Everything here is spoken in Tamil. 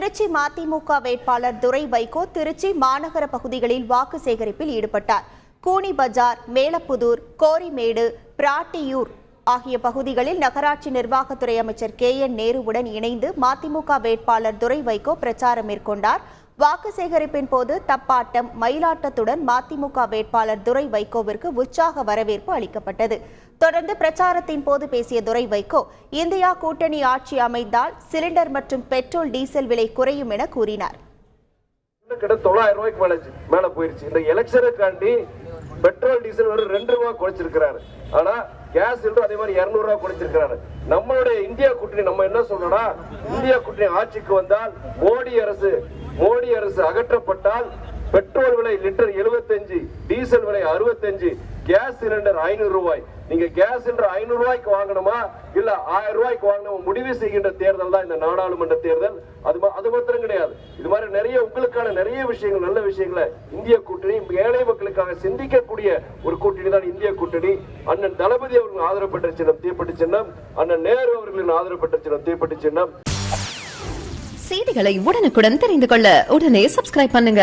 திருச்சி மதிமுக வேட்பாளர் துரை வைகோ திருச்சி மாநகர பகுதிகளில் வாக்கு சேகரிப்பில் ஈடுபட்டார். கூனி பஜார் மேலப்புதூர் கோரிமேடு பிராட்டியூர் ஆகிய பகுதிகளில் நகராட்சி நிர்வாகத்துறை அமைச்சர் கே. என். நேருவுடன் இணைந்து மதிமுக வேட்பாளர் துரை வைகோ பிரச்சாரம் மேற்கொண்டார். வாக்கு சேகரிப்பின் போது தப்பாட்டம் மயிலாட்டத்துடன் மதிமுக வேட்பாளர் துரை வைகோவிற்கு உற்சாக வரவேற்பு அளிக்கப்பட்டது. தொடர்ந்து பிரச்சாரத்தின் போது பேசிய துரை வைகோ இந்தியா கூட்டணி ஆட்சி அமைந்தால் சிலிண்டர் மற்றும் பெட்ரோல் டீசல் விலை குறையும் என கூறினார். கிட்ட தொள்ளாயிரம் ரூபாய்க்கு மேல மேல போயிருச்சு. இந்த எலெக்ஷனுக்காண்டி பெட்ரோல் டீசல் வெறும் ரெண்டு ரூபா குறைச்சிருக்கிறாரு. ஆனா கேஸ் சிலிண்டர் அதே மாதிரி இருநூறு ரூபா குறைச்சிருக்கிறாரு. நம்மளுடைய இந்தியா கூட்டணி நம்ம என்ன சொல்றோம்னா இந்தியா கூட்டணி ஆட்சிக்கு வந்தால் மோடி அரசு மோடி அரசு அகற்றப்பட்டால் பெட்ரோல் விலை லிட்டர் 75 டீசல் விலை 65 கேஸ் சிலிண்டர் ஐநூறு ரூபாய். நீங்க கேஸ் சிலிண்டர் ஐநூறு ரூபாய்க்கு வாங்கணுமா? இல்ல ஆயிரம் ரூபாய்க்கு வாங்கணும்? முடிவு செய்கின்ற தேர்தல் தான் இந்த நாடாளுமன்ற தேர்தல். அது அது மாத்திரம் கிடையாது. இது மாதிரி நிறைய உங்களுக்கான நிறைய விஷயங்கள் நல்ல விஷயங்களை இந்திய கூட்டணி ஏழை மக்களுக்காக சிந்திக்கக்கூடிய ஒரு கூட்டணி தான் இந்திய கூட்டணி. அண்ணன் தளபதி அவர்கள் ஆதரவு பெற்ற சின்னம் தீப்பட்டு சின்னம். அண்ணன் நேரு அவர்களின் ஆதரவு பெற்ற சின்னம் தீப்பட்டு சின்னம். செய்திகளை உடனுக்குடன் தெரிந்து கொள்ள உடனே சப்ஸ்கிரைப் பண்ணுங்க.